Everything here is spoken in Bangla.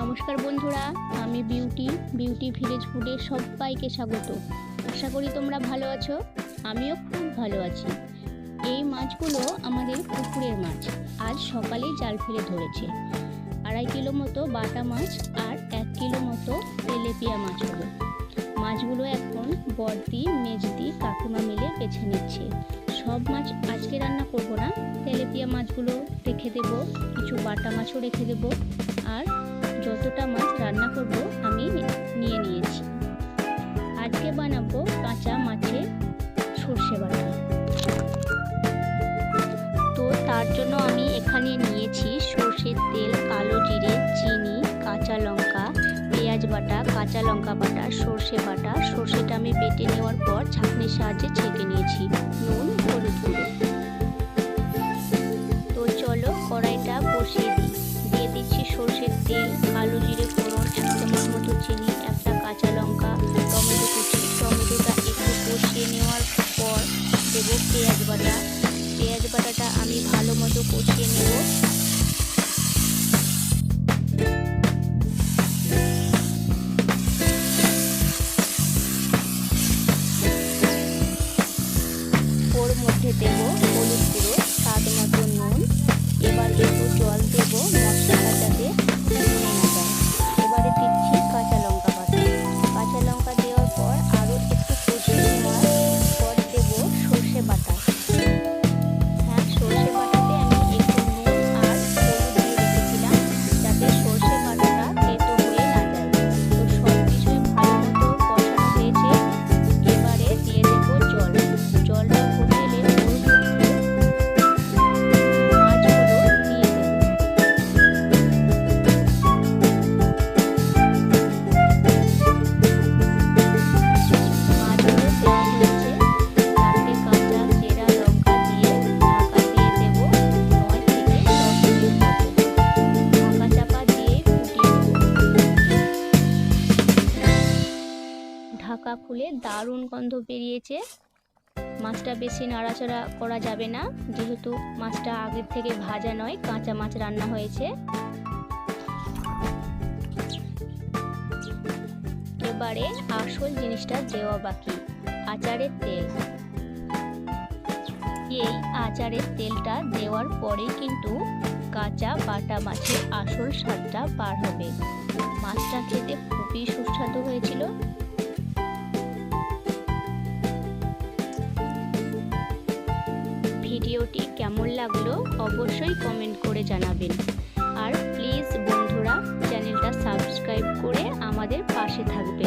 নমস্কার বন্ধুরা, আমি বিউটি বিউটি ভিলেজ ফুডে সবাইকে স্বাগত। আশা করি তোমরা ভালো আছো, আমিও খুব ভালো আছি। এই মাছগুলো আমাদের পুকুরের মাছ, আজ সকালে জাল ফেলে ধরেছে। আড়াই কিলো মতো বাটা মাছ আর এক কিলো মতো তেলেপিয়া মাছ হবে। মাছগুলো এখন বর্দি মেজদি, কাকিমা মিলে বেছে নিচ্ছে। সব মাছ আজকে রান্না করব না, তেলেপিয়া মাছগুলো রেখে দেবো, কিছু বাটা মাছও রেখে দেবো, আর যতটা মাছ রান্না করব, আমি নিয়ে নিয়েছি। আজকে বানাবো কাঁচা মাছের সর্ষে বাটা। তো তার জন্য আমি এখানে নিয়েছি সর্ষের তেল, কালো জিরে, চিনি, কাঁচা লঙ্কা, পেঁয়াজ বাটা, কাঁচা লঙ্কা বাটা, সর্ষে বাটা। সর্ষেটা আমি বেটে নেওয়ার পর ছাঁকনির সাহায্যে ছেঁকে নিয়েছি। নুন, হলুদ গুঁড়ো। দেবো পেঁয়াজ বাটা। পেঁয়াজ বাটাটা আমি ভালো মতো কষিয়ে নেব। ওর মধ্যে দেব হলুদ গুঁড়ো, স্বাদ মতো নুন। এবার একটু জল দেব ঢাকা খুলে দারুণ গন্ধ বেরিয়েছে। মাছটা বেশি নাড়াচাড়া করা যাবে না, যেহেতু মাছটা আগের থেকে ভাজা নয়, কাঁচা মাছ রান্না হয়েছে। এবারে আসল জিনিসটা দেওয়া বাকি, আচারের তেল। এই আচারের তেলটা দেওয়ার পরে কিন্তু কাঁচা বাটা মাছের আসল স্বাদটা পার হবে। মাছটা খেতে খুবই সুস্বাদু হয়েছিল। কেমন লাগল অবশ্যই কমেন্ট করে জানাবেন। আর প্লিজ বন্ধুরা চ্যানেলটা সাবস্ক্রাইব করে আমাদের পাশে থাকবে